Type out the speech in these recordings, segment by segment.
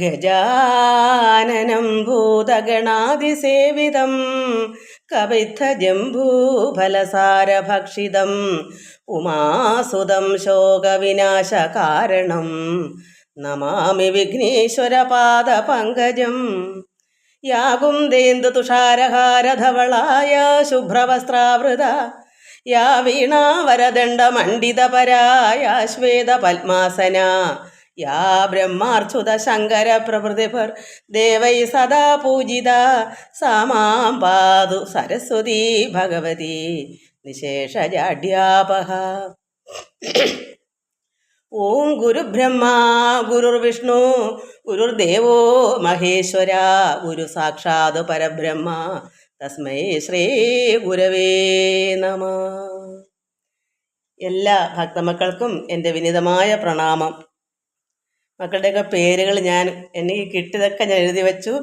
ഗജാനനം ഭൂതഗണാതിസേവിതം കവിദ്ധജംബൂഫലസാരഭക്ഷിതം ഉമാസുതം ശോകവിനാശകാരണം നമാമി വിഘ്നേശ്വരപാദപങ്കജം. യാകുന്ദേന്ദു തുഷാരഹാരധവളായ ശുഭ്രവസ്ത്രാവൃത യാ വീണാവരദണ്ഡമണ്ഡിതപരായ ശ്വേതപത്മാസന യാ ബ്രഹ്മാർച്ചുത ശങ്കര പ്രഭൃതിഭർ ദേവൈ സദാ പൂജിത സാമാം പാതു സരസ്വതി ഭഗവതി നിശേഷ നിശേഷജാഡ്യാപഹ ഓം ഗുരുബ്രഹ്മ ഗുരുർവിഷ്ണു ഗുരുർദേവോ മഹേശ്വര ഗുരു സാക്ഷാത് പരബ്രഹ്മ തസ്മൈ ശ്രീ ഗുരവേ നമ. എല്ലാ ഭക്തമക്കൾക്കും എന്റെ വിനിതമായ പ്രണാമം. മക്കളുടെയൊക്കെ പേരുകൾ ഞാൻ എനിക്ക് കിട്ടിയതൊക്കെ ഞാൻ എഴുതി വെച്ചു.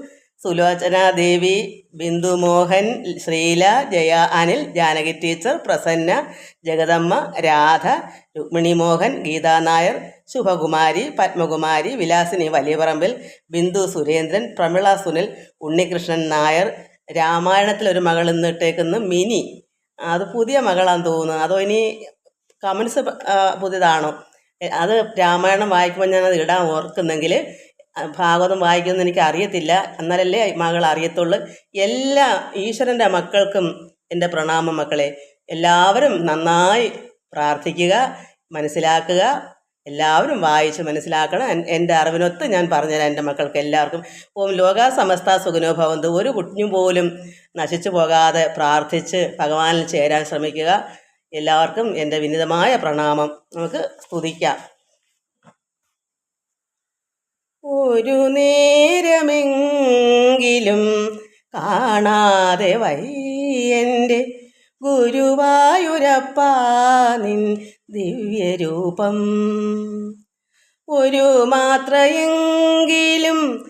സുലോചന ദേവി ബിന്ദു മോഹൻ ശ്രീല ജയ അനിൽ ജാനകി ടീച്ചർ പ്രസന്ന ജഗദമ്മ രാധ രുക്മിണി മോഹൻ ഗീതാ നായർ ശുഭകുമാരി പത്മകുമാരി വിലാസിനി വലിയപറമ്പിൽ ബിന്ദു സുരേന്ദ്രൻ പ്രമിള സുനിൽ ഉണ്ണികൃഷ്ണൻ നായർ രാമായണത്തിലൊരു മകൾ ഇന്നിട്ടേക്കുന്ന മിനി. അത് പുതിയ മകളാന്ന് തോന്നുന്നു. അതോ ഇനി കമൻസ് പുതിയതാണോ? അത് രാമായണം വായിക്കുമ്പോൾ ഞാൻ അത് ഇടാൻ ഓർക്കുന്നെങ്കിൽ ഭാഗവതം വായിക്കുമെന്ന് എനിക്ക് അറിയത്തില്ല. എന്നാലല്ലേ മകൾ അറിയത്തുള്ളൂ. എല്ലാ ഈശ്വരന്റെ മക്കൾക്കും എന്റെ പ്രണാമം മക്കളെ. എല്ലാവരും നന്നായി പ്രാർത്ഥിക്കുക മനസ്സിലാക്കുക. എല്ലാവരും വായിച്ച് മനസ്സിലാക്കണം. എന്റെ അറിവിനൊത്ത് ഞാൻ പറഞ്ഞുതരാം എന്റെ മക്കൾക്ക് എല്ലാവർക്കും. ഓം ലോക സമസ്ത സുഖനോഭവന്ത്. ഒരു കുഞ്ഞു പോലും നശിച്ചു പോകാതെ പ്രാർത്ഥിച്ച് ഭഗവാനിൽ ചേരാൻ ശ്രമിക്കുക. എല്ലാവർക്കും എന്റെ വിനിതമായ പ്രണാമം. നമുക്ക് സ്തുതിക്കാം. ഒരു നേരമെങ്കിലും കാണാതെ വയ്യന്റെ ഗുരുവായൂരപ്പ നിൻ ദിവ്യരൂപം. ഒരു മാത്രയെങ്കിലും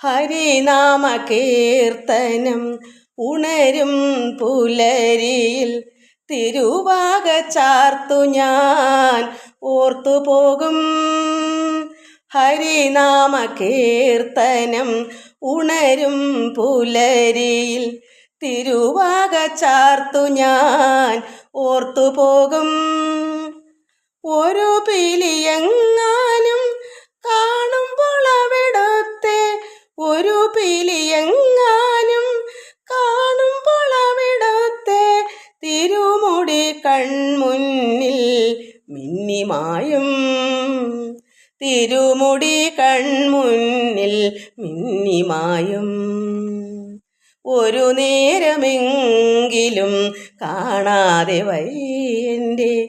ഹരിനാമ കീർത്തനം ഉണരും പുലരിയിൽ തിരുവാക ചാർത്തു ഞാൻ ഓർത്തു പോകും. ഹരിനാമ കീർത്തനം ഉണരും പുലരിയിൽ തിരുവാക ചാർത്തു ഞാൻ ഓർത്തു പോകും. ഒരു പിലിയെങ്ങാനും കാണുമ്പോൾ അവിടത്തെ ഒരു പിലിയെങ്ങാനും കാണുമ്പോൾ അവിടത്തെ തിരുമുടി കൺമുന്നിൽ മിന്നിമായും. തിരുമുടി കൺമുന്നിൽ മിന്നിമായും. ഒരു നേരമെങ്കിലും കാണാതെ വൈ വയ്യന്റെ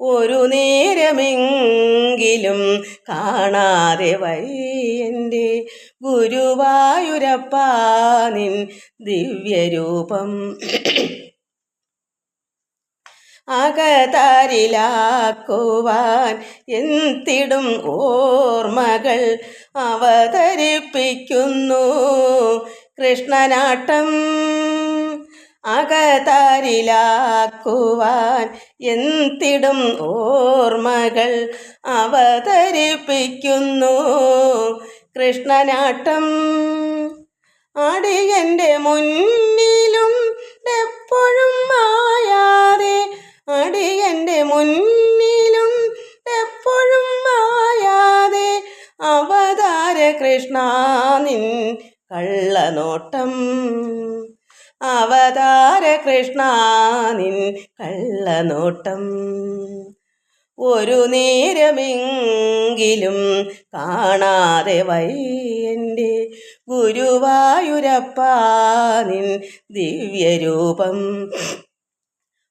ഒരു നേരമെങ്കിലും കാണാതെ വയ്യന്റെ ഗുരുവായൂരപ്പാനിൻ ദിവ്യരൂപം. അകതാരിലാക്കുവാൻ എന്തിടും ഓർമ്മകൾ അവതരിപ്പിക്കുന്നു. കൃഷ്ണനാട്ടം അകതാരിലാക്കുവാൻ എന്തിടും ഓർമ്മകൾ അവതരിപ്പിക്കുന്നു. കൃഷ്ണനാട്ടം അടിയന്റെ മുന്നിലും എപ്പോഴും മായാതെ അടിയന്റെ മുന്നിലും എപ്പോഴും മായാതെ അവതാര കൃഷ്ണ നിൻ കള്ളനോട്ടം. അവതാര കൃഷ്ണ നിൻ കള്ളനോട്ടം. ഒരു നേരമെങ്കിലും കാണാതെ വൈ ഗുരുവായൂരപ്പ നിൻ ദിവ്യരൂപം.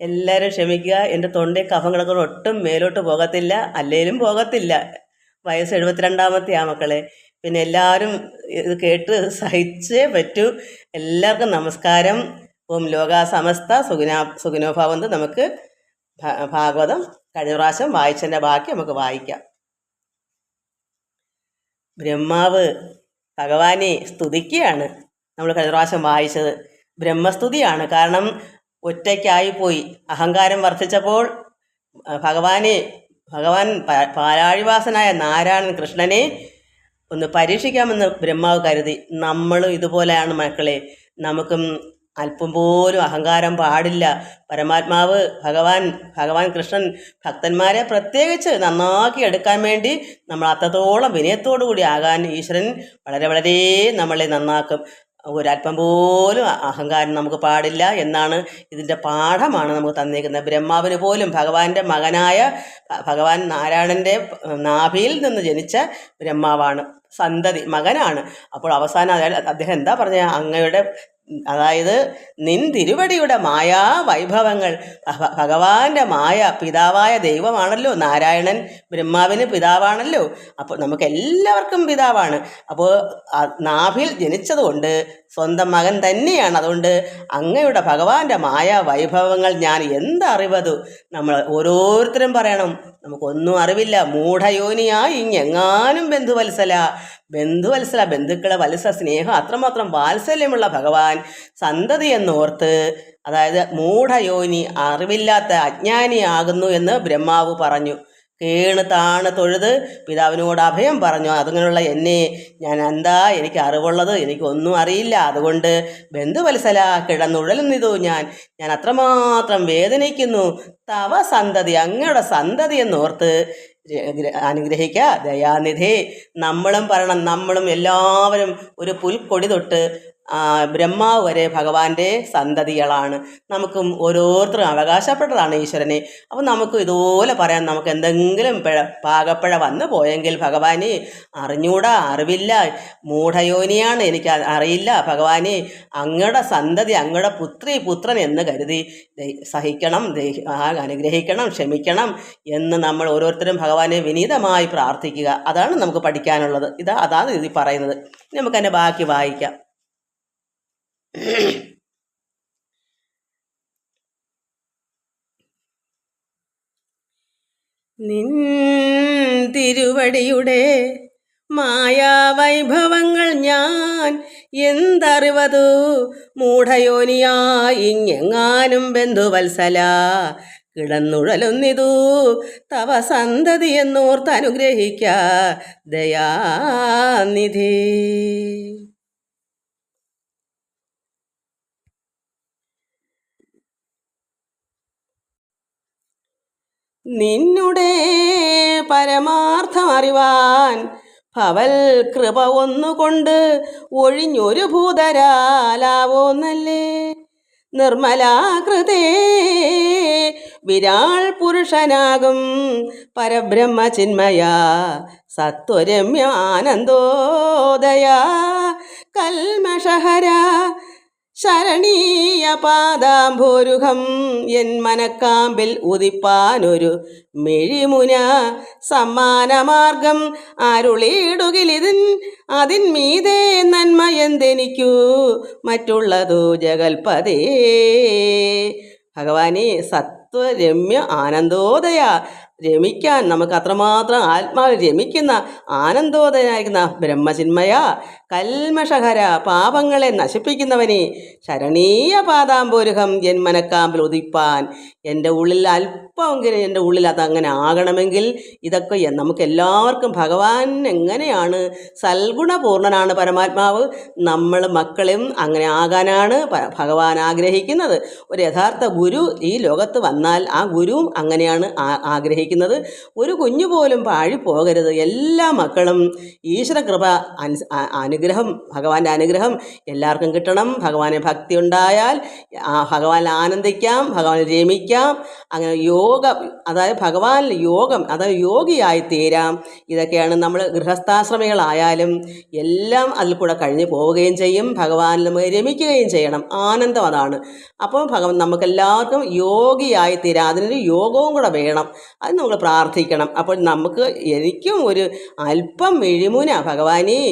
എല്ലാവരും ക്ഷമിക്കുക. എന്റെ തൊണ്ടയിൽ കഫം കിടക്കുന്ന ഒട്ടും മേലോട്ട് പോകത്തില്ല. അല്ലേലും പോകത്തില്ല. വയസ്സ് എഴുപത്തിരണ്ടാമത്തെ ആ മക്കളെ. പിന്നെ എല്ലാവരും ഇത് കേട്ട് സഹിച്ചേ പറ്റൂ. എല്ലാവർക്കും നമസ്കാരം. ഓം ലോക സമസ്ത സുഖിനാ സുഖിനോഭാവന്ത് നമുക്ക് ഭാഗവതം കഴിഞ്ഞ പ്രാവശ്യം വായിച്ചതിന്റെ ബാക്കി നമുക്ക് വായിക്കാം. ബ്രഹ്മാവ് ഭഗവാനെ സ്തുതിക്കുകയാണ്. നമ്മൾ കഴിഞ്ഞ പ്രാവശ്യം വായിച്ചത് ബ്രഹ്മസ്തുതിയാണ്. കാരണം ഒറ്റയ്ക്കായിപ്പോയി അഹങ്കാരം വർദ്ധിച്ചപ്പോൾ ഭഗവാനെ ഭഗവാൻ പാലാഴിവാസനായ നാരായണൻ കൃഷ്ണനെ ഒന്ന് പരീക്ഷിക്കാമെന്ന് ബ്രഹ്മാവ് കരുതി. നമ്മളും ഇതുപോലെയാണ് മക്കളെ. നമുക്കും അല്പം പോലും അഹങ്കാരം പാടില്ല. പരമാത്മാവ് ഭഗവാൻ ഭഗവാൻ കൃഷ്ണൻ ഭക്തന്മാരെ പ്രത്യേകിച്ച് നന്നാക്കി എടുക്കാൻ വേണ്ടി നമ്മൾ അത്രത്തോളം വിനയത്തോടു കൂടി ആകാൻ ഈശ്വരൻ വളരെ വളരെ നമ്മളെ നന്നാക്കും. ഒരല്പം പോലും അഹങ്കാരം നമുക്ക് പാടില്ല എന്നാണ് ഇതിന്റെ പാഠമാണ് നമുക്ക് തന്നിരിക്കുന്നത് ബ്രഹ്മാവിന് പോലും ഭഗവാന്റെ മകനായ ഭഗവാൻ നാരായണന്റെ നാഭിയിൽ നിന്ന് ജനിച്ച ബ്രഹ്മാവാണ് സന്തതി മകനാണ്. അപ്പോൾ അവസാനം അദ്ദേഹം എന്താ പറഞ്ഞ? അങ്ങയുടെ അതായത് നിൻ തിരുവടിയുടെ മായാ വൈഭവങ്ങൾ. ഭഗവാന്റെ മായ പിതാവായ ദൈവമാണല്ലോ. നാരായണൻ ബ്രഹ്മാവിന് പിതാവാണല്ലോ. അപ്പോൾ നമുക്ക് എല്ലാവർക്കും പിതാവാണ് അപ്പോൾ നാഭിൽ ജനിച്ചതുകൊണ്ട് സ്വന്തം മകൻ തന്നെയാണ്. അതുകൊണ്ട് അങ്ങയുടെ ഭഗവാന്റെ മായ വൈഭവങ്ങൾ ഞാൻ എന്തറിവതു? നമ്മൾ ഓരോരുത്തരും പറയണം നമുക്കൊന്നും അറിവില്ല. മൂഢയോനിയായി ഇങ്ങെങ്ങാനും ബന്ധുവത്സല. ബന്ധുവത്സല ബന്ധുക്കളെ വത്സ സ്നേഹം അത്രമാത്രം വാത്സല്യമുള്ള ഭഗവാൻ സന്തതി എന്നോർത്ത് അതായത് മൂഢയോനി അറിവില്ലാത്ത അജ്ഞാനിയാകുന്നു എന്ന് ബ്രഹ്മാവ് പറഞ്ഞു. കേണ് താണ് തൊഴുത് പിതാവിനോട് അഭയം പറഞ്ഞു. അതിങ്ങനെയുള്ള എന്നെ ഞാൻ എന്താ എനിക്ക് അറിവുള്ളത്? എനിക്കൊന്നും അറിയില്ല. അതുകൊണ്ട് ബന്ധുവത്സല കിടന്നുഴലുന്നിതു ഞാൻ. ഞാൻ അത്രമാത്രം വേദനിക്കുന്നു. തവ സന്തതി അങ്ങയുടെ സന്തതി എന്നോർത്ത് അനുഗ്രഹിക്കുക ദയാനിധി. നമ്മളും പറയണം നമ്മളും എല്ലാവരും ഒരു പുൽക്കൊടി തൊട്ട് ബ്രഹ്മാവ് വരെ ഭഗവാന്റെ സന്തതികളാണ്. നമുക്കും ഓരോരുത്തരും അവകാശപ്പെട്ടതാണ് ഈശ്വരനെ. അപ്പം നമുക്ക് ഇതുപോലെ പറയാം നമുക്ക് എന്തെങ്കിലും പിഴ പാകപ്പിഴ വന്നു പോയെങ്കിൽ ഭഗവാനെ അറിഞ്ഞൂടാ അറിവില്ല. മൂഢയോനിയാണ് എനിക്ക് അറിയില്ല. ഭഗവാനെ അങ്ങയുടെ സന്തതി അങ്ങയുടെ പുത്രി പുത്രൻ എന്ന് കരുതി സഹിക്കണം അനുഗ്രഹിക്കണം ക്ഷമിക്കണം എന്ന് നമ്മൾ ഓരോരുത്തരും ഭഗവാനെ വിനീതമായി പ്രാർത്ഥിക്കുക. അതാണ് നമുക്ക് പഠിക്കാനുള്ളത്. ഇതാ അതാണ് ഇതിൽ പറയുന്നത്. നമുക്കതിന്റെ നമുക്ക് ബാക്കി വായിക്കാം. നിൻ തിരുവടിയുടെ മായാവൈഭവങ്ങൾ ഞാൻ എന്തറിവതു? മൂഢയോനിയായി ഇങ്ങെങ്ങാനും ബന്ധുവത്സല കിടന്നുഴലുന്നിതു. തവ സന്തതി എന്നോർത്ത് അനുഗ്രഹിക്ക ദയാനിധി. നിന്നുടെ പരമാർത്ഥം അറിവാൻ ഭവൽ കൃപ ഒന്നുകൊണ്ട് ഒഴിഞ്ഞൊരു ഭൂതരാലാവോന്നല്ലേ? നിർമ്മലാകൃതേ വിരാൾ പുരുഷനാകും പരബ്രഹ്മ ചിന്മയ സത്വരമ്യ കൽമഷഹര ശരണീയ പാദാംഭോരുഹം എൻ മനക്കാമ്പിൽ ഉദിപ്പാനൊരു മിഴിമുന സമ്മാനമാർഗം അരുളിയിടുകിലിതിൻ അതിൻ നന്മ എന്തെനിക്കു മറ്റുള്ളതു ജഗൽപതേ. ഭഗവാനെ സത്വരമ്യ ആനന്ദോദയ രമിക്കാൻ നമുക്ക് അത്രമാത്രം ആത്മാവ് രമിക്കുന്ന ആനന്ദോദയനായിരിക്കുന്ന ബ്രഹ്മചിന്മയ. കൽമഷഹര പാപങ്ങളെ നശിപ്പിക്കുന്നവനെ ശരണീയ പാദാംബോരുഹം എൻ മനക്കാമ്പിൽ ഉദിപ്പാൻ. എന്റെ ഉള്ളിൽ അല്പമെങ്കിലും എന്റെ ഉള്ളിൽ അതങ്ങനെ ആകണമെങ്കിൽ ഇതൊക്കെ നമുക്ക് എല്ലാവർക്കും ഭഗവാൻ എങ്ങനെയാണ്? സൽഗുണപൂർണനാണ് പരമാത്മാവ്. നമ്മൾ മക്കളും അങ്ങനെ ആകാനാണ് ഭഗവാൻ ആഗ്രഹിക്കുന്നത്. ഒരു യഥാർത്ഥ ഗുരു ഈ ലോകത്ത് വന്നാൽ ആ ഗുരുവും അങ്ങനെയാണ് ആഗ്രഹിക്കുന്നത്. ഒരു കുഞ്ഞു പോലും പാഴി പോകരുത് എല്ലാ മക്കളും ഈശ്വര കൃപ അനു അനുഗ്രഹം ഭഗവാന്റെ അനുഗ്രഹം എല്ലാവർക്കും കിട്ടണം. ഭഗവാനെ ഭക്തി ഉണ്ടായാൽ ഭഗവാനിൽ ആനന്ദിക്കാം ഭഗവാനിൽ രമിക്കാം അങ്ങനെ യോഗ അതായത് ഭഗവാൻ യോഗം അതായത് യോഗിയായി തീരാം. ഇതൊക്കെയാണ് നമ്മൾ ഗൃഹസ്ഥാശ്രമികളായാലും എല്ലാം അതിൽ കൂടെ കഴിഞ്ഞു പോവുകയും ചെയ്യും. ഭഗവാനിൽ നമ്മൾ രമിക്കുകയും ചെയ്യണം. ആനന്ദം അതാണ്. അപ്പോൾ ഭഗവാൻ നമുക്കെല്ലാവർക്കും യോഗിയായി തീരാം. അതിനൊരു യോഗവും കൂടെ വേണം. അത് നമ്മൾ പ്രാർത്ഥിക്കണം. അപ്പോൾ നമുക്ക് എനിക്കും ഒരു അല്പം മിഴിമുന ഭഗവാനേ.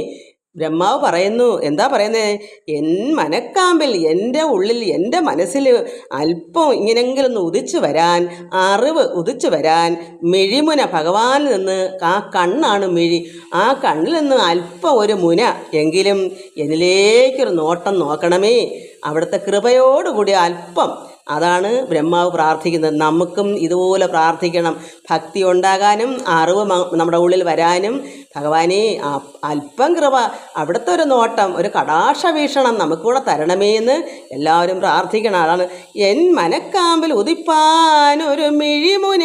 ബ്രഹ്മാവ് പറയുന്നു എന്താ പറയുന്നത് എൻ മനക്കാമ്പിൽ എന്റെ ഉള്ളിൽ എന്റെ മനസ്സിൽ അല്പം ഇങ്ങനെങ്കിലും ഒന്ന് ഉദിച്ചു വരാൻ അറിവ് ഉദിച്ചു വരാൻ മിഴിമുന ഭഗവാനിൽ നിന്ന് ആ കണ്ണാണ് മിഴി. ആ കണ്ണിൽ നിന്ന് അല്പം ഒരു മുന എങ്കിലും എന്നിലേക്കൊരു നോട്ടം നോക്കണമേ. അവിടുത്തെ കൃപയോടുകൂടി അല്പം അതാണ് ബ്രഹ്മാവ് പ്രാർത്ഥിക്കുന്നത്. നമുക്കും ഇതുപോലെ പ്രാർത്ഥിക്കണം. ഭക്തി ഉണ്ടാകാനും അറിവ് നമ്മുടെ ഉള്ളിൽ വരാനും ഭഗവാനെ അല്പം കൃപ അവിടുത്തെ ഒരു നോട്ടം ഒരു കടാക്ഷ വീക്ഷണം നമുക്കൂടെ തരണമേ എന്ന് എല്ലാവരും പ്രാർത്ഥിക്കണം. അതാണ് എൻ മനക്കാമ്പിൽ ഉദിപ്പാൻ ഒരു മിഴിമുന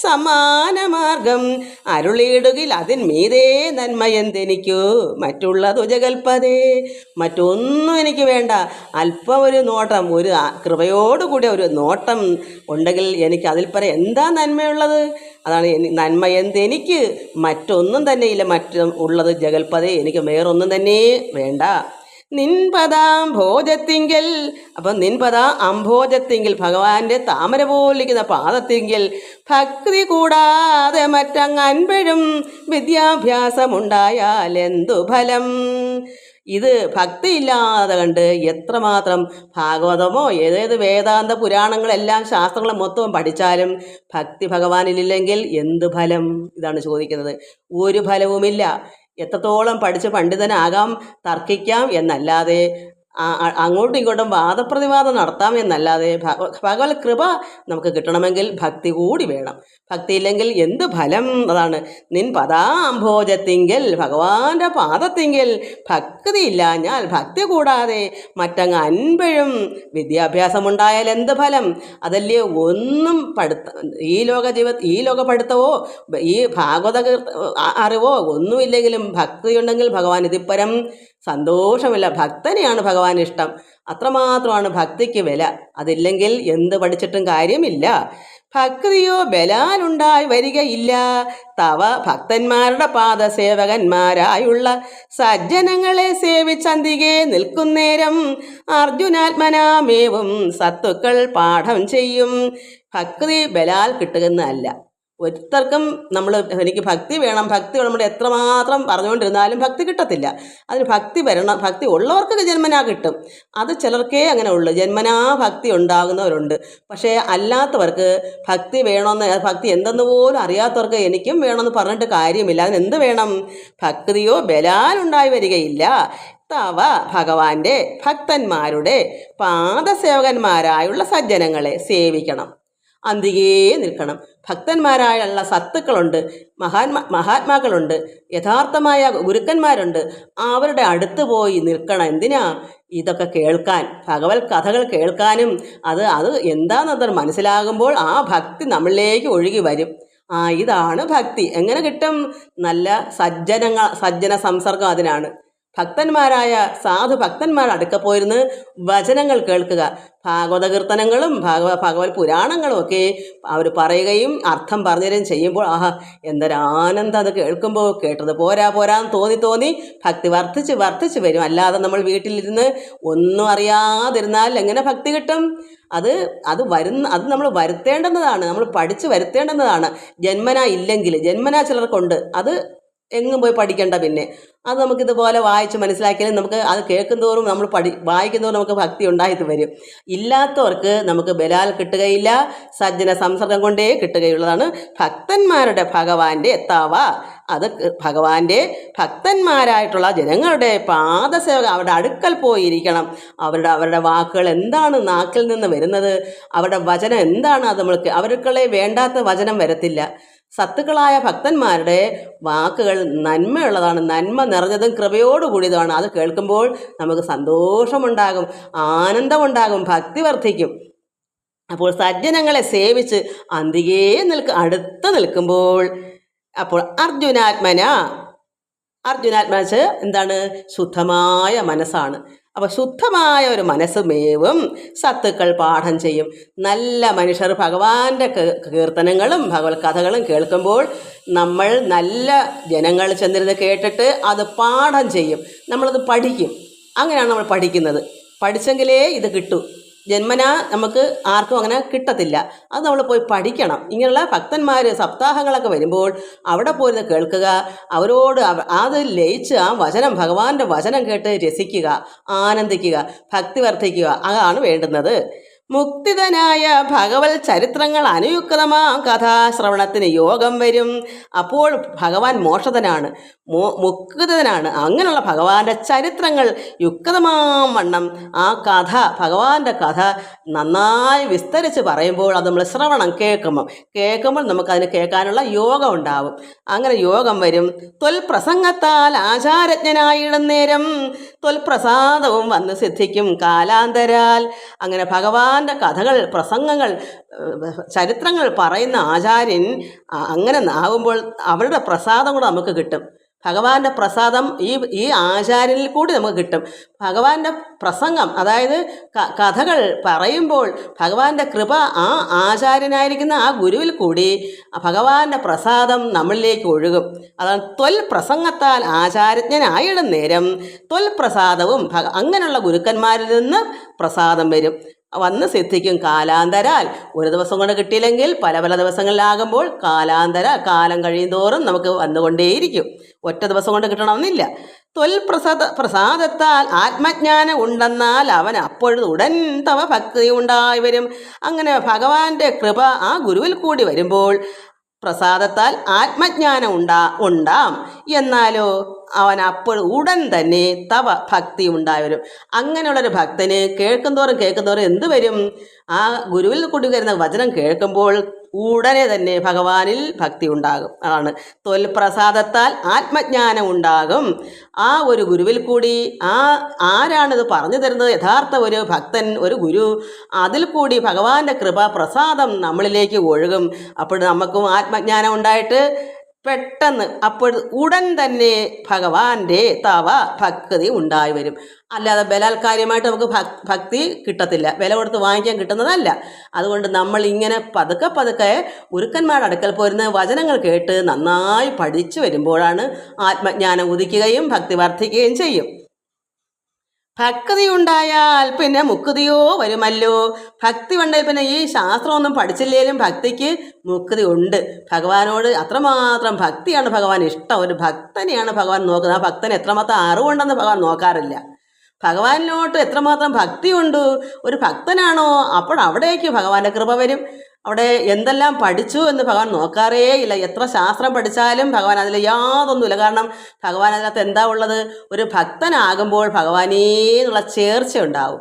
സമാനമാർഗം. അരുളിയിടുകിൽ അതിൻ മീതേ നന്മയെന്തെനിക്കു മറ്റുള്ളത് ഉജകൽപ്പതേ. മറ്റൊന്നും എനിക്ക് വേണ്ട. അല്പം ഒരു നോട്ടം ഒരു കൃപയോടുകൂടി ഒരു നോട്ടം ഉണ്ടെങ്കിൽ എനിക്ക് അതിൽ പറയാം എന്താ നന്മയുള്ളത്? അതാണ് നന്മ എന്തെനിക്ക്? മറ്റൊന്നും തന്നെ ഇല്ല മറ്റ് ഉള്ളത് ജഗൽപതേ. എനിക്ക് വേറൊന്നും തന്നെ വേണ്ട. നിൻപദാം ഭോജത്തിങ്കിൽ അപ്പം നിൻപദാം അംഭോജത്തിങ്കിൽ ഭഗവാന്റെ താമര പോലിരിക്കുന്ന പാദത്തിങ്കിൽ ഭക്തി കൂടാതെ മറ്റങ്ങ് അൻപഴും വിദ്യാഭ്യാസമുണ്ടായാൽ എന്തു ഫലം? ഇത് ഭക്തിയില്ലാതെ കണ്ട് എത്രമാത്രം ഭാഗവതമോ ഏതേത് വേദാന്ത പുരാണങ്ങളെല്ലാം ശാസ്ത്രങ്ങളെ മൊത്തവും പഠിച്ചാലും ഭക്തി ഭഗവാനിലില്ലെങ്കിൽ എന്ത് ഫലം? ഇതാണ് ചോദിക്കുന്നത്. ഒരു ഫലവുമില്ല. എത്രത്തോളം പഠിച്ച് പണ്ഡിതനാകാം തർക്കിക്കാം എന്നല്ലാതെ അങ്ങോട്ടും ഇങ്ങോട്ടും വാദപ്രതിവാദം നടത്താമെന്നല്ലാതെ ഭഗ- ഭഗവത് കൃപ നമുക്ക് കിട്ടണമെങ്കിൽ ഭക്തി കൂടി വേണം. ഭക്തി ഇല്ലെങ്കിൽ എന്ത് ഫലം? അതാണ്. നിൻ പദാംഭോജത്തിങ്കിൽ ഭഗവാന്റെ പാദത്തിങ്കിൽ ഭക്തി ഇല്ലാഞ്ഞാൽ ഭക്തി കൂടാതെ മറ്റങ്ങ് അൻപഴും വിദ്യാഭ്യാസമുണ്ടായാൽ എന്ത് ഫലം? അതല്ലേ ഒന്നും പഠിത്ത ഈ ലോക ജീവ ഈ ലോക പഠിത്തവോ ഈ ഭാഗവത അറിവോ ഒന്നുമില്ലെങ്കിലും ഭക്തി ഉണ്ടെങ്കിൽ ഭഗവാൻ ഇതിപ്പരം സന്തോഷമില്ല. ഭക്തനെയാണ് ഭഗവാൻ ഇഷ്ടം. അത്രമാത്രമാണ് ഭക്തിക്ക് വില. അതില്ലെങ്കിൽ എന്ത് പഠിച്ചിട്ടും കാര്യമില്ല. ഭക്തിയോ ബലാലുണ്ടായി വരികയില്ല. തവ ഭക്തന്മാരുടെ പാദസേവകന്മാരായുള്ള സജ്ജനങ്ങളെ സേവിച്ചന്തികെ നിൽക്കുന്നേരം അർജുനാത്മനാമേവും സത്തുക്കൾ പാഠം ചെയ്യും. ഭക്തി ബലാൽ കിട്ടുന്നതല്ല. ഒരുത്തർക്കും നമ്മൾ എനിക്ക് ഭക്തി വേണം ഭക്തി നമ്മൾ എത്രമാത്രം പറഞ്ഞുകൊണ്ടിരുന്നാലും ഭക്തി കിട്ടത്തില്ല. അതിന് ഭക്തി വരണം ഭക്തി ഉള്ളവർക്ക് ജന്മനാ കിട്ടും. അത് ചിലർക്കേ അങ്ങനെ ഉള്ളൂ. ജന്മനാ ഭക്തി ഉണ്ടാകുന്നവരുണ്ട്. പക്ഷേ അല്ലാത്തവർക്ക് ഭക്തി വേണമെന്ന് ഭക്തി എന്തെന്ന് പോലും അറിയാത്തവർക്ക് എനിക്കും വേണമെന്ന് പറഞ്ഞിട്ട് കാര്യമില്ല. അതിന് എന്ത് വേണം? ഭക്തിയോ ബലാലുണ്ടായി വരികയില്ല. തവ ഭഗവാന്റെ ഭക്തന്മാരുടെ പാദസേവകന്മാരായുള്ള സജ്ജനങ്ങളെ സേവിക്കണം. അന്തികേ നിൽക്കണം. ഭക്തന്മാരായുള്ള സത്തുക്കളുണ്ട് മഹാത്മാ മഹാത്മാക്കളുണ്ട് യഥാർത്ഥമായ ഗുരുക്കന്മാരുണ്ട്. അവരുടെ അടുത്ത് പോയി നിൽക്കണം. എന്തിനാ? ഇതൊക്കെ കേൾക്കാൻ ഭഗവത് കഥകൾ കേൾക്കാനും അത് അത് എന്താണെന്നത് മനസ്സിലാകുമ്പോൾ ആ ഭക്തി നമ്മളിലേക്ക് ഒഴുകി വരും. ആ ഇതാണ് ഭക്തി. എങ്ങനെ കിട്ടും? നല്ല സജ്ജനങ്ങൾ സജ്ജന സംസർഗം അതിനാണ്. ഭക്തന്മാരായ സാധു ഭക്തന്മാർ അടുക്ക പോയിരുന്ന് വചനങ്ങൾ കേൾക്കുക. ഭാഗവത കീർത്തനങ്ങളും ഭാഗവ ഭഗവത് പുരാണങ്ങളും ഒക്കെ അവർ പറയുകയും അർത്ഥം പറഞ്ഞുതരും ചെയ്യുമ്പോൾ ആഹാ എന്തൊരാനന്ദം അത് കേൾക്കുമ്പോൾ കേട്ടത്. പോരാ പോരാന്ന് തോന്നി തോന്നി ഭക്തി വർദ്ധിച്ച് വർദ്ധിച്ച് വരും. അല്ലാതെ നമ്മൾ വീട്ടിലിരുന്ന് ഒന്നും അറിയാതിരുന്നാൽ എങ്ങനെ ഭക്തി കിട്ടും? അത് അത് വരുന്ന അത് നമ്മൾ വരുത്തേണ്ടുന്നതാണ്. നമ്മൾ പഠിച്ച് വരുത്തേണ്ടുന്നതാണ്. ജന്മന ഇല്ലെങ്കിൽ ജന്മന ചിലർക്കുണ്ട്. അത് എങ്ങും പോയി പഠിക്കണ്ട പിന്നെ. അത് നമുക്കിതുപോലെ വായിച്ച് മനസ്സിലാക്കിയാലും നമുക്ക് അത് കേൾക്കുന്തോറും നമ്മൾ പഠി വായിക്കുന്നതോറും നമുക്ക് ഭക്തി ഉണ്ടായിട്ട് വരും. ഇല്ലാത്തവർക്ക് നമുക്ക് ബലാൽ കിട്ടുകയില്ല സജ്ജന സംസർഗം കൊണ്ടേ കിട്ടുകയുള്ളതാണ്. ഭക്തന്മാരുടെ ഭഗവാന്റെ എത്താവ. അത് ഭഗവാന്റെ ഭക്തന്മാരായിട്ടുള്ള ജനങ്ങളുടെ പാദസേവക അവരുടെ അടുക്കൽ പോയിരിക്കണം. അവരുടെ അവരുടെ വാക്കുകൾ എന്താണ് നാക്കിൽ നിന്ന് വരുന്നത്? അവരുടെ വചനം എന്താണ് അത് നമ്മൾക്ക്? അവർക്കുള്ള വേണ്ടാത്ത വചനം വരത്തില്ല. സത്തുക്കളായ ഭക്തന്മാരുടെ വാക്കുകൾ നന്മയുള്ളതാണ്. നന്മ നിറഞ്ഞതും കൃപയോടുകൂടിയതുമാണ്. അത് കേൾക്കുമ്പോൾ നമുക്ക് സന്തോഷമുണ്ടാകും ആനന്ദമുണ്ടാകും ഭക്തി വർദ്ധിക്കും. അപ്പോൾ സജ്ജനങ്ങളെ സേവിച്ച് അന്തികേ നിൽക്ക അടുത്ത് നിൽക്കുമ്പോൾ അപ്പോൾ അർജുനാത്മന. അർജുനാത്മാച്ച് എന്താണ്? ശുദ്ധമായ മനസ്സാണ്. അപ്പോൾ ശുദ്ധമായ ഒരു മനസ്സ് മേവും സത്തുക്കൾ പാഠം ചെയ്യും. നല്ല മനുഷ്യർ ഭഗവാന്റെ കീർത്തനങ്ങളും ഭഗവത് കഥകളും കേൾക്കുമ്പോൾ നമ്മൾ നല്ല ജനങ്ങൾ ചെന്നിരുന്ന് കേട്ടിട്ട് അത് പാഠം ചെയ്യും. നമ്മളത് പഠിക്കും. അങ്ങനെയാണ് നമ്മൾ പഠിക്കുന്നത്. പഠിച്ചെങ്കിലേ ഇത് കിട്ടൂ. ജന്മന നമുക്ക് ആർക്കും അങ്ങനെ കിട്ടത്തില്ല. അത് നമ്മൾ പോയി പഠിക്കണം. ഇങ്ങനെയുള്ള ഭക്തന്മാർ സപ്താഹങ്ങളൊക്കെ വരുമ്പോൾ അവിടെ പോയിരുന്ന് കേൾക്കുക അവരോട് അവ- അത് ലയിച്ച് ആ വചനം ഭഗവാന്റെ വചനം കേട്ട് രസിക്കുക ആനന്ദിക്കുക ഭക്തി വർദ്ധിക്കുക അതാണ് വേണ്ടുന്നത്. മുക്തിതനായ ഭഗവത് ചരിത്രങ്ങൾ അനുയുക്തമാം കഥാശ്രവണത്തിന് യോഗം വരും. അപ്പോൾ ഭഗവാൻ മോക്ഷതനാണ്. മോ മുക്തിതനാണ്. അങ്ങനെയുള്ള ഭഗവാന്റെ ചരിത്രങ്ങൾ യുക്തമാം വണ്ണം. ആ കഥ ഭഗവാന്റെ കഥ നന്നായി വിസ്തരിച്ച് പറയുമ്പോൾ അത് നമ്മൾ ശ്രവണം കേൾക്കുമ്പോൾ കേൾക്കുമ്പോൾ നമുക്കതിന് കേൾക്കാനുള്ള യോഗം ഉണ്ടാവും. അങ്ങനെ യോഗം വരും. തൊൽപ്രസംഗത്താൽ ആചാരജ്ഞനായിടുന്നേരം തൊൽപ്രസാദവും വന്ന് സിദ്ധിക്കും കാലാന്തരാൽ. അങ്ങനെ ഭഗവാന്റെ കഥകൾ പ്രസംഗങ്ങൾ ചരിത്രങ്ങൾ പറയുന്ന ആചാര്യൻ അങ്ങനെ ആകുമ്പോൾ അവരുടെ പ്രസാദം കൂടെ നമുക്ക് കിട്ടും. ഭഗവാന്റെ പ്രസാദം ഈ ഈ ആചാര്യനിൽ കൂടി നമുക്ക് കിട്ടും. ഭഗവാന്റെ പ്രസംഗം അതായത് കഥകൾ പറയുമ്പോൾ ഭഗവാന്റെ കൃപ ആ ആചാര്യനായിരിക്കുന്ന ആ ഗുരുവിൽ കൂടി ഭഗവാന്റെ പ്രസാദം നമ്മളിലേക്ക് ഒഴുകും. അതാണ് ത്വൽ പ്രസംഗത്താൽ ആചാരജ്ഞനായിടും നേരം ത്വൽ പ്രസാദവും അങ്ങനെയുള്ള ഗുരുക്കന്മാരിൽ നിന്ന് പ്രസാദം വരും. വന്ന് സിദ്ധിക്കും കാലാന്തരാൽ. ഒരു ദിവസം കൊണ്ട് കിട്ടിയില്ലെങ്കിൽ പല പല ദിവസങ്ങളിലാകുമ്പോൾ കാലാന്തര കാലം കഴിയുന്തോറും നമുക്ക് വന്നുകൊണ്ടേയിരിക്കും. ഒറ്റ ദിവസം കൊണ്ട് കിട്ടണമെന്നില്ല. ത്വൽ പ്രസാദ പ്രസാദത്താൽ ആത്മജ്ഞാനം ഉണ്ടെന്നാൽ അവൻ അപ്പോഴും ഉടൻ തവ ഭക്തി ഉണ്ടായി വരും. അങ്ങനെ ഭഗവാന്റെ കൃപ ആ ഗുരുവിൽ കൂടി വരുമ്പോൾ പ്രസാദത്താൽ ആത്മജ്ഞാനം ഉണ്ടാ ഉണ്ടാം. എന്നാലോ അവൻ അപ്പോൾ ഉടൻ തന്നെ തവ ഭക്തി ഉണ്ടായവരും അങ്ങനെയുള്ളൊരു ഭക്തന് കേൾക്കുന്തോറും കേൾക്കുന്തോറും എന്ത് വരും? ആ ഗുരുവിൽ കൊണ്ടുവരുന്ന വരുന്ന വചനം കേൾക്കുമ്പോൾ ഉടനെ തന്നെ ഭഗവാനിൽ ഭക്തി ഉണ്ടാകും. അതാണ്. തൊൽപ്രസാദത്താൽ ആത്മജ്ഞാനം ഉണ്ടാകും. ആ ഒരു ഗുരുവിൽ കൂടി ആ ആരാണിത് പറഞ്ഞു തരുന്നത്? യഥാർത്ഥ ഒരു ഭക്തൻ ഒരു ഗുരു. അതിൽ കൂടി ഭഗവാന്റെ കൃപ പ്രസാദം നമ്മളിലേക്ക് ഒഴുകും. അപ്പോൾ നമുക്കും ആത്മജ്ഞാനം ഉണ്ടായിട്ട് പെട്ടെന്ന് അപ്പോൾ ഉടൻ തന്നെ ഭഗവാന്റെ തവ ഭക്തി ഉണ്ടായി വരും. അല്ലാതെ ബലാത്കാര്യമായിട്ട് നമുക്ക് ഭക് ഭക്തി കിട്ടത്തില്ല. വില കൊടുത്ത് വാങ്ങിക്കാൻ കിട്ടുന്നതല്ല. അതുകൊണ്ട് നമ്മൾ ഇങ്ങനെ പതുക്കെ പതുക്കെ ഗുരുക്കന്മാരുടെ അടുക്കൽ പോരുന്ന വചനങ്ങൾ കേട്ട് നന്നായി പഠിച്ചു വരുമ്പോഴാണ് ആത്മജ്ഞാനം ഉദിക്കുകയും ഭക്തി വർദ്ധിക്കുകയും ചെയ്യും. ഭക്തി ഉണ്ടായാൽ പിന്നെ മുക്തിയോ വരുമല്ലോ. ഭക്തി ഉണ്ടെങ്കിൽ പിന്നെ ഈ ശാസ്ത്രമൊന്നും പഠിച്ചില്ലേലും ഭക്തിക്ക് മുക്തി ഉണ്ട് ഭഗവാനോട് അത്രമാത്രം ഭക്തിയാണ് ഭഗവാൻ ഇഷ്ടം. ഒരു ഭക്തനെയാണ് ഭഗവാൻ നോക്കുന്നത്. ആ ഭക്തന് എത്രമാത്രം അറിവുണ്ടെന്ന് ഭഗവാൻ നോക്കാറില്ല. ഭഗവാനിലോട്ട് എത്രമാത്രം ഭക്തിയുണ്ട്? ഒരു ഭക്തനാണോ? അപ്പോൾ അവിടേക്ക് ഭഗവാന്റെ കൃപ വരും. അവിടെ എന്തെല്ലാം പഠിച്ചു എന്ന് ഭഗവാൻ നോക്കാറേ ഇല്ല. എത്ര ശാസ്ത്രം പഠിച്ചാലും ഭഗവാൻ അതിൽ യാതൊന്നുമില്ല. കാരണം ഭഗവാൻ അതിനകത്ത് എന്താ ഉള്ളത്? ഒരു ഭക്തനാകുമ്പോൾ ഭഗവാനേ എന്നുള്ള ചേർച്ച ഉണ്ടാവും.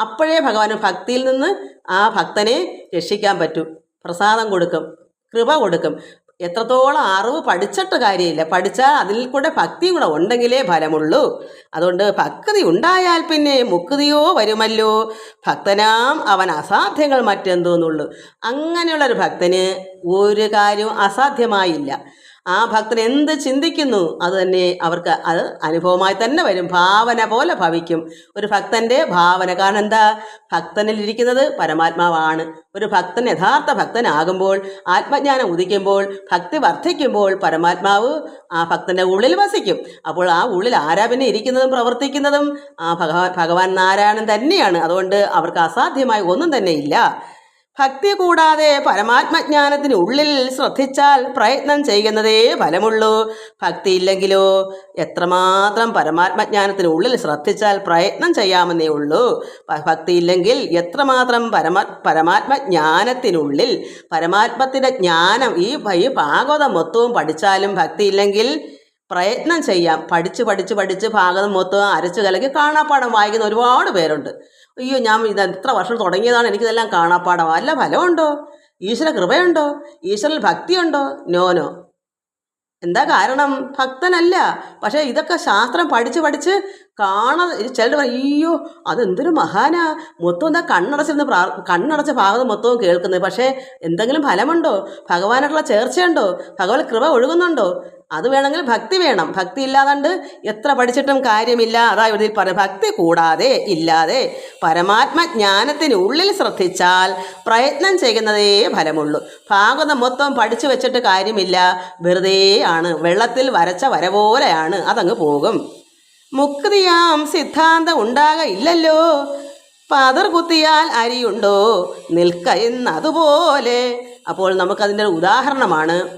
അപ്പോഴേ ഭഗവാന് ഭക്തിയിൽ നിന്ന് ആ ഭക്തനെ രക്ഷിക്കാൻ പറ്റും. പ്രസാദം കൊടുക്കും. കൃപ കൊടുക്കും. എത്രത്തോളം അറിവ് പഠിച്ചിട്ട് കാര്യമില്ല. പഠിച്ചാൽ അതിൽ കൂടെ ഭക്തി കൂടെ ഉണ്ടെങ്കിലേ ഫലമുള്ളൂ. അതുകൊണ്ട് ഭക്തി ഉണ്ടായാൽ പിന്നെ മുക്തിയോ വരുമല്ലോ. ഭക്തനാം അവൻ അസാധ്യങ്ങൾ മറ്റെന്തോന്നുള്ളൂ. അങ്ങനെയുള്ളൊരു ഭക്തന് ഒരു കാര്യവും അസാധ്യമായില്ല. ആ ഭക്തൻ എന്ത് ചിന്തിക്കുന്നു? അത് തന്നെ അവർക്ക് അത് അനുഭവമായി തന്നെ വരും. ഭാവന പോലെ ഭവിക്കും. ഒരു ഭക്തന്റെ ഭാവന കാരണം എന്താ? ഭക്തനിൽ ഇരിക്കുന്നത് പരമാത്മാവാണ്. ഒരു ഭക്തൻ യഥാർത്ഥ ഭക്തനാകുമ്പോൾ ആത്മജ്ഞാനം ഉദിക്കുമ്പോൾ ഭക്തി വർദ്ധിക്കുമ്പോൾ പരമാത്മാവ് ആ ഭക്തന്റെ ഉള്ളിൽ വസിക്കും. അപ്പോൾ ആ ഉള്ളിൽ ആരാ പിന്നെ ഇരിക്കുന്നതും പ്രവർത്തിക്കുന്നതും? ആ ഭഗവാൻ ഭഗവാൻ നാരായണൻ തന്നെയാണ്. അതുകൊണ്ട് അവർക്ക് അസാധ്യമായി ഒന്നും തന്നെ ഇല്ല. ഭക്തി കൂടാതെ പരമാത്മജ്ഞാനത്തിന് ഉള്ളിൽ ശ്രദ്ധിച്ചാൽ പ്രയത്നം ചെയ്യുന്നതേ ഫലമുള്ളൂ. ഭക്തി ഇല്ലെങ്കിലോ? എത്രമാത്രം പരമാത്മജ്ഞാനത്തിന് ഉള്ളിൽ ശ്രദ്ധിച്ചാൽ പ്രയത്നം ചെയ്യാമെന്നേ ഉള്ളൂ. ഭക്തി ഇല്ലെങ്കിൽ എത്രമാത്രം പരമ പരമാത്മജ്ഞാനത്തിനുള്ളിൽ പരമാത്മത്തിന്റെ ജ്ഞാനം ഈ ഭാഗവതം മൊത്തവും പഠിച്ചാലും ഭക്തി ഇല്ലെങ്കിൽ പ്രയത്നം ചെയ്യാം. പഠിച്ച് പഠിച്ച് പഠിച്ച് ഭാഗം മൊത്തം അരച്ച് കലക്കി കാണാപ്പാടം വായിക്കുന്ന ഒരുപാട് പേരുണ്ട്. അയ്യോ ഞാൻ ഇത് എത്ര വർഷം തുടങ്ങിയതാണ് എനിക്കിതെല്ലാം കാണാപ്പാടം. അല്ല ഫലമുണ്ടോ? ഈശ്വര കൃപയുണ്ടോ? ഈശ്വരൽ ഭക്തിയുണ്ടോ? No no. എന്താ കാരണം? ഭക്തനല്ല. പക്ഷേ ഇതൊക്കെ ശാസ്ത്രം പഠിച്ച് പഠിച്ച് കാണ ചിലർ അയ്യോ അതെന്തൊരു മഹാനാ. മൊത്തം എന്താ കണ്ണടച്ചിരുന്ന് പ്രാ കണ്ണടച്ച ഭാഗത്ത് മൊത്തവും കേൾക്കുന്നത്. പക്ഷേ എന്തെങ്കിലും ഫലമുണ്ടോ? ഭഗവാനായിട്ടുള്ള ചേർച്ചയുണ്ടോ? ഭഗവാൻ കൃപ ഒഴുകുന്നുണ്ടോ? അത് വേണമെങ്കിൽ ഭക്തി വേണം. ഭക്തി ഇല്ലാതെ എത്ര പഠിച്ചിട്ടും കാര്യമില്ല. അതാ ഇവിടെ പറയും ഭക്തി കൂടാതെ ഇല്ലാതെ പരമാത്മജ്ഞാനത്തിന് ഉള്ളിൽ ശ്രദ്ധിച്ചാൽ പ്രയത്നം ചെയ്യുന്നതേ ഫലമുള്ളൂ. ഭാഗവതം മൊത്തം പഠിച്ചു വെച്ചിട്ട് കാര്യമില്ല. വെറുതെ ആണ്. വെള്ളത്തിൽ വരച്ച വര പോലെയാണ് അതങ്ങ് പോകും. മുക്തിയാം സിദ്ധാന്തം ഉണ്ടാകയില്ലല്ലോ പതർ കുത്തിയാൽ അരിയുണ്ടോ? നിൽക്ക എന്നതുപോലെ. അപ്പോൾ നമുക്കതിന്റെ ഉദാഹരണമാണ്.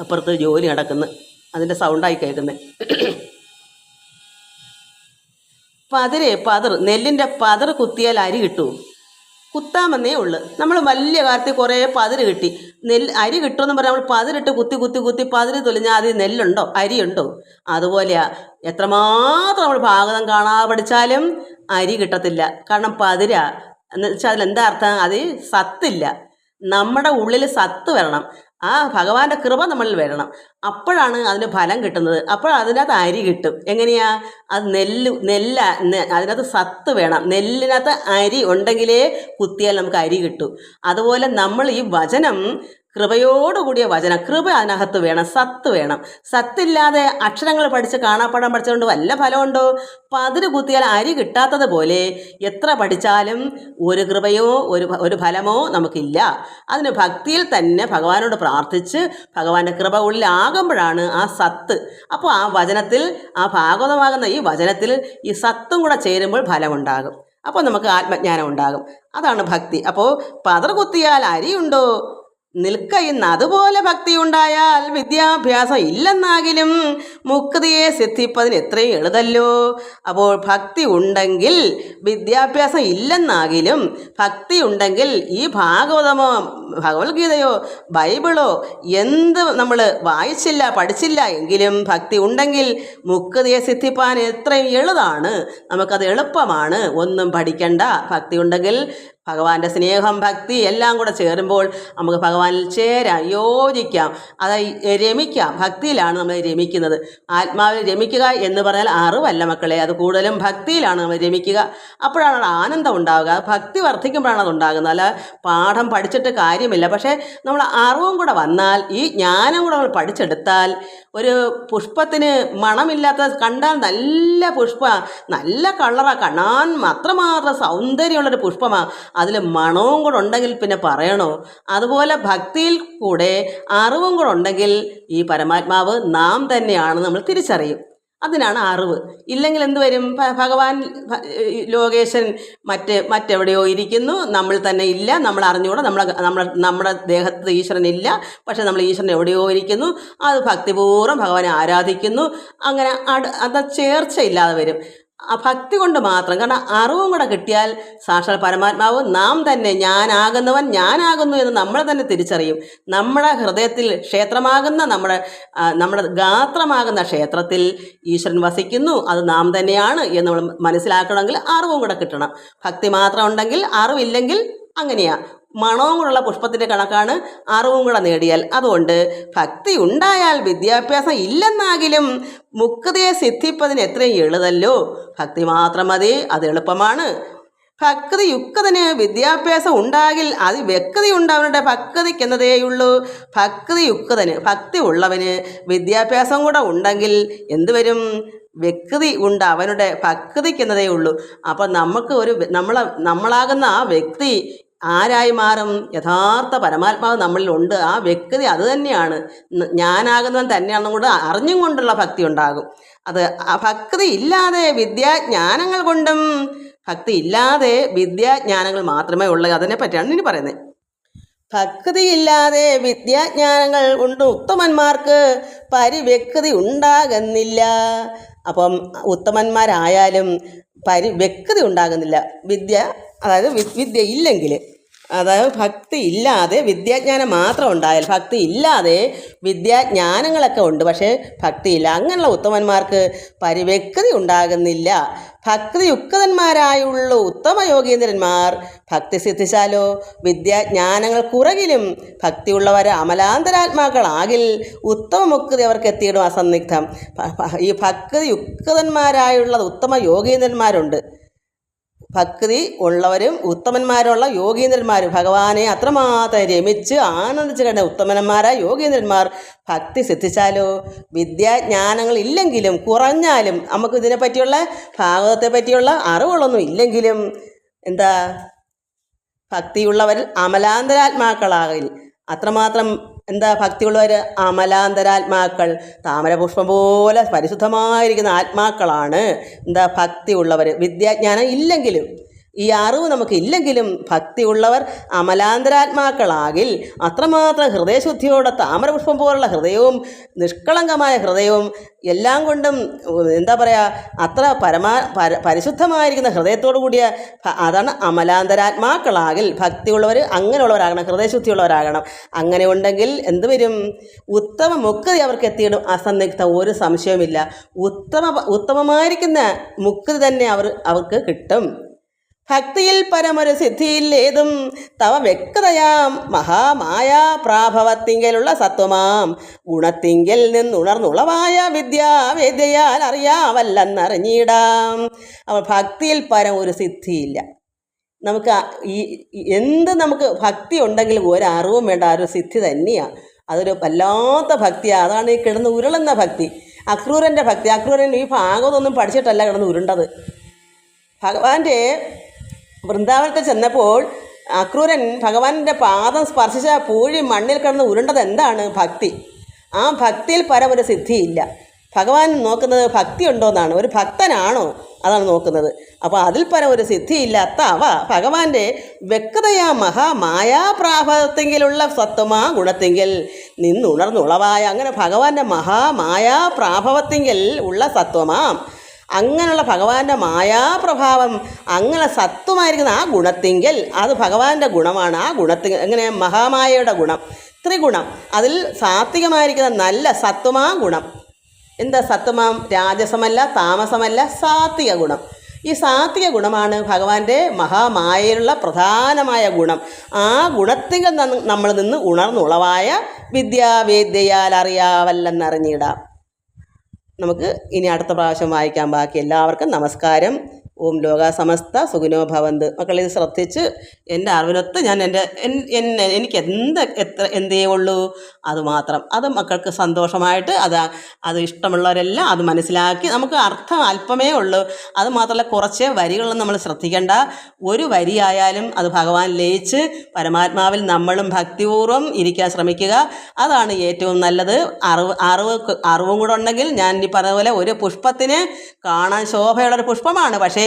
അപ്പുറത്ത് ജോലി നടക്കുന്ന. അതിന്റെ സൗണ്ടായി കേൾക്കുന്നത് പതിരെ പതിർ നെല്ലിന്റെ പതിർ കുത്തിയാൽ അരി കിട്ടൂ. കുത്താമെന്നേ ഉള്ളു. നമ്മൾ വലിയ കാര്യത്തിൽ കുറേ പതിര് കിട്ടി. നെല്ല് അരി കിട്ടുമെന്ന് പറഞ്ഞാൽ നമ്മൾ പതിരിട്ട് കുത്തി കുത്തി കുത്തി പതിര് തൊലിഞ്ഞാൽ അതിൽ നെല്ലുണ്ടോ? അരിയുണ്ടോ? അതുപോലെയാ. എത്രമാത്രം നമ്മൾ ഭാഗതം കാണാതെ പഠിച്ചാലും അരി കിട്ടത്തില്ല. കാരണം പതിര. എന്ന് വെച്ചാൽ അതിലെന്താ അർത്ഥം? അത് സത്തില്ല. നമ്മുടെ ഉള്ളിൽ സത്ത് വരണം. ആ ഭഗവാന്റെ കൃപ നമ്മളിൽ വരണം. അപ്പോഴാണ് അതിന് ഫലം കിട്ടുന്നത്. അപ്പോൾ അതിനകത്ത് അരി കിട്ടും. എങ്ങനെയാ? അത് നെല്ല് നെല്ല അതിനകത്ത് സത്ത് വേണം. നെല്ലിനകത്ത് അരി ഉണ്ടെങ്കിലേ കുത്തിയാൽ നമുക്ക് അരി കിട്ടും. അതുപോലെ നമ്മൾ ഈ വചനം കൃപയോടുകൂടിയ വചന. കൃപ അതിനകത്ത് വേണം സത്ത് വേണം. സത്തില്ലാതെ അക്ഷരങ്ങൾ പഠിച്ച് കാണാപ്പാടം പഠിച്ചതുകൊണ്ട് വല്ല ഫലമുണ്ടോ? പതിര് കുത്തിയാൽ അരി കിട്ടാത്തതുപോലെ എത്ര പഠിച്ചാലും ഒരു കൃപയോ ഒരു ഒരു ഫലമോ നമുക്കില്ല. അതിന് ഭക്തിയിൽ തന്നെ ഭഗവാനോട് പ്രാർത്ഥിച്ച് ഭഗവാന്റെ കൃപ ഉള്ളിലാകുമ്പോഴാണ് ആ സത്ത്. അപ്പോൾ ആ വചനത്തിൽ ആ ഭാഗവതമാകുന്ന ഈ വചനത്തിൽ ഈ സത്തും കൂടെ ചേരുമ്പോൾ ഫലമുണ്ടാകും. അപ്പോൾ നമുക്ക് ആത്മജ്ഞാനം ഉണ്ടാകും. അതാണ് ഭക്തി. അപ്പോൾ പതർ കുത്തിയാൽ അരിയുണ്ടോ? നിൽക്ക ഇന്ന് അതുപോലെ ഭക്തി ഉണ്ടായാൽ വിദ്യാഭ്യാസം ഇല്ലെന്നാകിലും മുക്തിയെ സിദ്ധിപ്പതിന് എത്രയും എളുതല്ലോ. അപ്പോൾ ഭക്തി ഉണ്ടെങ്കിൽ വിദ്യാഭ്യാസം ഇല്ലെന്നാകിലും ഭക്തി ഉണ്ടെങ്കിൽ ഈ ഭാഗവതമോ ഭഗവത്ഗീതയോ ബൈബിളോ എന്ത് നമ്മൾ വായിച്ചില്ല പഠിച്ചില്ല എങ്കിലും ഭക്തി ഉണ്ടെങ്കിൽ മുക്തിയെ സിദ്ധിപ്പാൻ എത്രയും എളുതാണ്. നമുക്കത് എളുപ്പമാണ്. ഒന്നും പഠിക്കണ്ട. ഭക്തി ഉണ്ടെങ്കിൽ ഭഗവാന്റെ സ്നേഹം ഭക്തി എല്ലാം കൂടെ ചേരുമ്പോൾ നമുക്ക് ഭഗവാനിൽ ചേരാം യോജിക്കാം. അത് രമിക്കാം. ഭക്തിയിലാണ് നമ്മൾ രമിക്കുന്നത്. ആത്മാവിൽ രമിക്കുക എന്ന് പറഞ്ഞാൽ അറിവല്ല മക്കളെ. അത് കൂടുതലും ഭക്തിയിലാണ് നമ്മൾ രമിക്കുക. അപ്പോഴാണ് ആനന്ദം ഉണ്ടാവുക. ഭക്തി വർദ്ധിക്കുമ്പോഴാണ് അത് ഉണ്ടാകുന്നത്. അല്ല പാഠം പഠിച്ചിട്ട് കാര്യമില്ല. പക്ഷേ നമ്മൾ അറിവും കൂടെ വന്നാൽ ഈ ജ്ഞാനം കൂടെ നമ്മൾ പഠിച്ചെടുത്താൽ ഒരു പുഷ്പത്തിന് മണമില്ലാത്ത കണ്ടാൽ നല്ല പുഷ്പ നല്ല കളറാണ് കാണാൻ അത്രമാത്രം സൗന്ദര്യമുള്ളൊരു പുഷ്പമാണ് അതിൽ മണവും കൂടെ ഉണ്ടെങ്കിൽ പിന്നെ പറയണോ? അതുപോലെ ഭക്തിയിൽ കൂടെ അറിവും കൂടെ ഉണ്ടെങ്കിൽ ഈ പരമാത്മാവ് നാം തന്നെയാണ് നമ്മൾ തിരിച്ചറിയും. അതിനാണ് അറിവ്. ഇല്ലെങ്കിൽ എന്ത് വരും? ഭഗവാൻ ലോകേശൻ മറ്റ് മറ്റെവിടെയോ ഇരിക്കുന്നു. നമ്മൾ തന്നെ ഇല്ല. നമ്മൾ അറിഞ്ഞുകൂടെ. നമ്മളെ നമ്മുടെ നമ്മുടെ ദേഹത്ത് ഈശ്വരൻ ഇല്ല. പക്ഷെ നമ്മൾ ഈശ്വരൻ എവിടെയോ ഇരിക്കുന്നു. അത് ഭക്തിപൂർവം ഭഗവാനെ ആരാധിക്കുന്നു. അങ്ങനെ അട് അത് ചേർച്ചയില്ലാതെ വരും. ഭക്തി കൊണ്ട് മാത്രം. കാരണം അറിവും കൂടെ കിട്ടിയാൽ സാക്ഷാൽ പരമാത്മാവ് നാം തന്നെ ഞാനാകുന്നവൻ ഞാനാകുന്നു എന്ന് നമ്മൾ തന്നെ തിരിച്ചറിയും. നമ്മുടെ ഹൃദയത്തിൽ ക്ഷേത്രമാകുന്ന നമ്മുടെ നമ്മുടെ ഗാത്രമാകുന്ന ക്ഷേത്രത്തിൽ ഈശ്വരൻ വസിക്കുന്നു അത് നാം തന്നെയാണ് എന്ന് നമ്മൾ മനസ്സിലാക്കണമെങ്കിൽ അറിവും കൂടെ കിട്ടണം. ഭക്തി മാത്രം ഉണ്ടെങ്കിൽ അറിവില്ലെങ്കിൽ അങ്ങനെയാ. മണവും കൂടെയുള്ള പുഷ്പത്തിന്റെ കണക്കാണ് അറിവും കൂടെ നേടിയാൽ. അതുകൊണ്ട് ഭക്തി ഉണ്ടായാൽ വിദ്യാഭ്യാസം ഇല്ലെന്നാകിലും മുക്തിയെ സിദ്ധിപ്പതിന് എത്രയും എളുതല്ലോ. ഭക്തി മാത്രം മതി അത് എളുപ്പമാണ്. ഭക്തി യുക്തതിന് വിദ്യാഭ്യാസം ഉണ്ടാകിൽ അത് വ്യക്തി ഉണ്ടാവുന്നുണ്ട് ഭക്തിക്കെന്നതേയുള്ളൂ ഭക്തി യുക്തതിന് ഭക്തി ഉള്ളവന് വിദ്യാഭ്യാസം കൂടെ ഉണ്ടെങ്കിൽ എന്തുവരും വ്യക്തി ഉണ്ട് അവനുടെ ഭക്തിക്കെന്നതേ ഉള്ളൂ. അപ്പം നമുക്ക് ഒരു നമ്മളെ നമ്മളാകുന്ന ആ വ്യക്തി ആരായി മാറും? യഥാർത്ഥ പരമാത്മാവ് നമ്മളിലുണ്ട് ആ വ്യക്തി അത് തന്നെയാണ്. ഞാനാകുന്നവൻ തന്നെയാണെന്നും കൂടെ അറിഞ്ഞും കൊണ്ടുള്ള ഭക്തി ഉണ്ടാകും. അത് ഭക്തി ഇല്ലാതെ വിദ്യാജ്ഞാനങ്ങൾ കൊണ്ടും ഭക്തി ഇല്ലാതെ വിദ്യാജ്ഞാനങ്ങൾ മാത്രമേ ഉള്ളൂ. അതിനെ പറ്റിയാണ് ഇനി പറയുന്നത്. ഭക്തി ഭക്തിയില്ലാതെ വിദ്യാജ്ഞാനങ്ങൾ കൊണ്ട് ഉത്തമന്മാർക്ക് പരിവ്യക്തി ഉണ്ടാകുന്നില്ല. അപ്പം ഉത്തമന്മാരായാലും പരിവ്യക്തി ഉണ്ടാകുന്നില്ല. വിദ്യ അതായത് വിദ്യ ഇല്ലെങ്കിൽ അതായത് ഭക്തി ഇല്ലാതെ വിദ്യാജ്ഞാനം മാത്രം ഉണ്ടായാൽ ഭക്തി ഇല്ലാതെ വിദ്യാജ്ഞാനങ്ങളൊക്കെ ഉണ്ട് പക്ഷേ ഭക്തിയില്ല അങ്ങനെയുള്ള ഉത്തമന്മാർക്ക് പരിവ്യക്തി ഉണ്ടാകുന്നില്ല. ഭക്തിയുക്തന്മാരായുള്ള ഉത്തമ യോഗീന്ദ്രന്മാർ ഭക്തി സിദ്ധിച്ചാലോ? വിദ്യാജ്ഞാനങ്ങൾ കുറകിലും ഭക്തിയുള്ളവർ അമലാന്തരാത്മാക്കളാകിൽ ഉത്തമ മുക്തി അവർക്ക് എത്തിയിടും അസന്നിഗ്ധം. ഈ ഭക്തിയുക്തന്മാരായുള്ള ഉത്തമ യോഗീന്ദ്രന്മാരുണ്ട്. ഭക്തി ഉള്ളവരും ഉത്തമന്മാരുള്ള യോഗീന്ദ്രന്മാരും ഭഗവാനെ അത്രമാത്രം രമിച്ച് ആനന്ദിച്ച് കണ്ട ഉത്തമന്മാരായ യോഗീന്ദ്രന്മാർ. ഭക്തി സിദ്ധിച്ചാലോ? വിദ്യാജ്ഞാനങ്ങൾ ഇല്ലെങ്കിലും കുറഞ്ഞാലും നമുക്ക് ഇതിനെ പറ്റിയുള്ള ഭാഗവത്തെ പറ്റിയുള്ള അറിവുകളൊന്നും ഇല്ലെങ്കിലും എന്താ? ഭക്തിയുള്ളവരിൽ അമലാന്തരാത്മാക്കളാകിൽ. അത്രമാത്രം എന്താ ഭക്തിയുള്ളവർ? അമലാന്തരാത്മാക്കൾ. താമരപുഷ്പം പോലെ പരിശുദ്ധമായിരിക്കുന്ന ആത്മാക്കളാണ്. എന്താ ഭക്തിയുള്ളവർ? വിദ്യാജ്ഞാനം ഇല്ലെങ്കിലും ഈ അറിവ് നമുക്ക് ഇല്ലെങ്കിലും ഭക്തിയുള്ളവർ അമലാന്തരാത്മാക്കളാകിൽ അത്രമാത്രം ഹൃദയശുദ്ധിയോടെ താമരപുഷ്പം പോലുള്ള ഹൃദയവും നിഷ്കളങ്കമായ ഹൃദയവും എല്ലാം കൊണ്ടും എന്താ പറയുക അത്ര പരമാ പര പരിശുദ്ധമായിരിക്കുന്ന ഹൃദയത്തോടു കൂടിയ അതാണ് അമലാന്തരാത്മാക്കളാകിൽ ഭക്തിയുള്ളവർ അങ്ങനെയുള്ളവരാകണം ഹൃദയശുദ്ധിയുള്ളവരാകണം. അങ്ങനെ ഉണ്ടെങ്കിൽ എന്ത് വരും? ഉത്തമ മുക്തി അവർക്ക് എത്തിയിടും. അസന്നിഗ്ധ ഒരു സംശയവുമില്ല. ഉത്തമ ഉത്തമമായിരിക്കുന്ന മുക്തി തന്നെ അവർ അവർക്ക് കിട്ടും. ഭക്തിയിൽ പരമൊരു സിദ്ധിയില്ലേതും തവ വ്യക്തതയാം. മഹാമായ പ്രാഭവത്തിങ്കലുള്ള സത്വമാം. ഗുണത്തിങ്കൽ നിന്നുണർന്നുളവായ വിദ്യാവേദ്യയാൽ അറിയാവല്ലെന്നറിഞ്ഞിടാം. അപ്പോൾ ഭക്തിയിൽ പരം ഒരു സിദ്ധിയില്ല. നമുക്ക് ഈ എന്ത് നമുക്ക് ഭക്തി ഉണ്ടെങ്കിലും ഒരറിവും വേണ്ട ഒരു സിദ്ധി തന്നെയാണ് അതൊരു വല്ലാത്ത ഭക്തിയാണ് അതാണ് ഈ കിടന്ന് ഉരുളുന്ന ഭക്തി. അക്രൂരന്റെ ഭക്തി. അക്രൂരൻ ഈ ഭാഗവതൊന്നും പഠിച്ചിട്ടല്ല കിടന്ന് ഉരുണ്ടത്. ഭഗവാന്റെ വൃന്ദാവനത്തിൽ ചെന്നപ്പോൾ അക്രൂരൻ ഭഗവാന്റെ പാദം സ്പർശിച്ച പൂഴി മണ്ണിൽ കിടന്ന് ഉരുണ്ടത് എന്താണ് ഭക്തി? ആ ഭക്തിയിൽ പരം ഒരു സിദ്ധിയില്ല. ഭഗവാൻ നോക്കുന്നത് ഭക്തി ഉണ്ടോ എന്നാണ് ഒരു ഭക്തനാണോ അതാണ് നോക്കുന്നത്. അപ്പോൾ അതിൽ പരം ഒരു സിദ്ധിയില്ലാത്ത അവ ഭഗവാന്റെ വ്യക്തതയാ മഹാമായാപ്രാഭവത്തെങ്കിലുള്ള സത്വമാ ഗുണത്തെങ്കിൽ നിന്നുണർന്നുളവായ അങ്ങനെ ഭഗവാന്റെ മഹാമായാപ്രാഭവത്തെങ്കിൽ ഉള്ള സത്വമാം. അങ്ങനെയുള്ള ഭഗവാന്റെ മായാപ്രഭാവം അങ്ങനെ സത്വമായിരിക്കുന്ന ആ ഗുണത്തിങ്കിൽ അത് ഭഗവാന്റെ ഗുണമാണ്. ആ ഗുണത്തി അങ്ങനെ മഹാമായയുടെ ഗുണം. ത്രിഗുണം. അതിൽ സാത്വികമായിരിക്കുന്ന നല്ല സത്വമാ ഗുണം. എന്താ സത്വമാം? രാജസമല്ല താമസമല്ല സാത്വിക ഗുണം. ഈ സാത്വിക ഗുണമാണ് ഭഗവാന്റെ മഹാമായയിലുള്ള പ്രധാനമായ ഗുണം. ആ ഗുണത്തിങ്കൽ നിന്ന് നമ്മൾ നിന്ന് ഉണർന്നുളവായ വിദ്യാവേദ്യയാൽ അറിയാവല്ലെന്നറിഞ്ഞിടാം. നമുക്ക് ഇനി അടുത്ത പ്രാവശ്യം വായിക്കാം ബാക്കി എല്ലാവർക്കും നമസ്കാരം. ഓം ലോക സമസ്ത സുഖിനോ ഭവന്ത്. മക്കളെ ഇത് ശ്രദ്ധിച്ച് എന്റെ അറിവിനൊത്ത് ഞാൻ എന്റെ എൻ- എന്നെ എനിക്ക് എന്ത് എത്ര എന്തേ ഉള്ളൂ? അത് മാത്രം. അത് മക്കൾക്ക് സന്തോഷമായിട്ട് അത് അത് ഇഷ്ടമുള്ളവരെല്ലാം അത് മനസ്സിലാക്കി നമുക്ക് അർത്ഥം അല്പമേ ഉള്ളൂ. അത് മാത്രമല്ല കുറച്ച് വരികളൊന്നും നമ്മൾ ശ്രദ്ധിക്കേണ്ട. ഒരു വരിയായാലും അത് ഭഗവാൻ ലയിച്ച് പരമാത്മാവിൽ നമ്മളും ഭക്തിപൂർവം ഇരിക്കാൻ ശ്രമിക്കുക. അതാണ് ഏറ്റവും നല്ലത്. അറിവ് അറിവ് അറിവും കൂടെ ഉണ്ടെങ്കിൽ ഞാൻ ഈ പറഞ്ഞ പോലെ ഒരു പുഷ്പത്തിന് കാണാൻ ശോഭയുള്ളൊരു പുഷ്പമാണ്. പക്ഷേ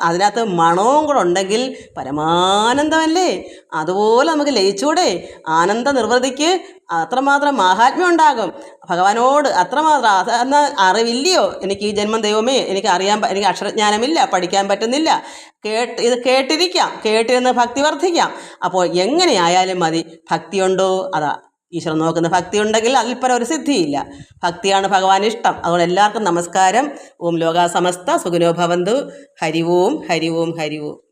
അതിനകത്ത് മണവും കൂടെ ഉണ്ടെങ്കിൽ പരമാനന്ദമല്ലേ? അതുപോലെ നമുക്ക് ലയിച്ചൂടെ. ആനന്ദ നിർവൃതിക്ക് അത്രമാത്രം മാഹാത്മ്യം ഉണ്ടാകും. ഭഗവാനോട് അത്രമാത്രം അത് അറിവില്ലയോ? എനിക്ക് ഈ ജന്മം ദൈവമേ എനിക്ക് അറിയാൻ എനിക്ക് അക്ഷരജ്ഞാനമില്ല പഠിക്കാൻ പറ്റുന്നില്ല. കേട്ട് ഇത് കേട്ടിരിക്കാം കേട്ടിരുന്ന് ഭക്തി വർദ്ധിക്കാം. അപ്പോൾ എങ്ങനെയായാലും മതി. ഭക്തിയുണ്ടോ? അതാ ഈശ്വരൻ നോക്കുന്ന ഭക്തി ഉണ്ടെങ്കിൽ അതിൽ ഒരു സിദ്ധിയില്ല. ഭക്തിയാണ് ഭഗവാൻ ഇഷ്ടം. അതുകൊണ്ട് എല്ലാവർക്കും നമസ്കാരം. ഓം ലോകാസമസ്ത സമസ്ത. സുഖിനോ ഭവന്തു. ഹരി ഓം ഹരി ഓം ഹരി ഓം.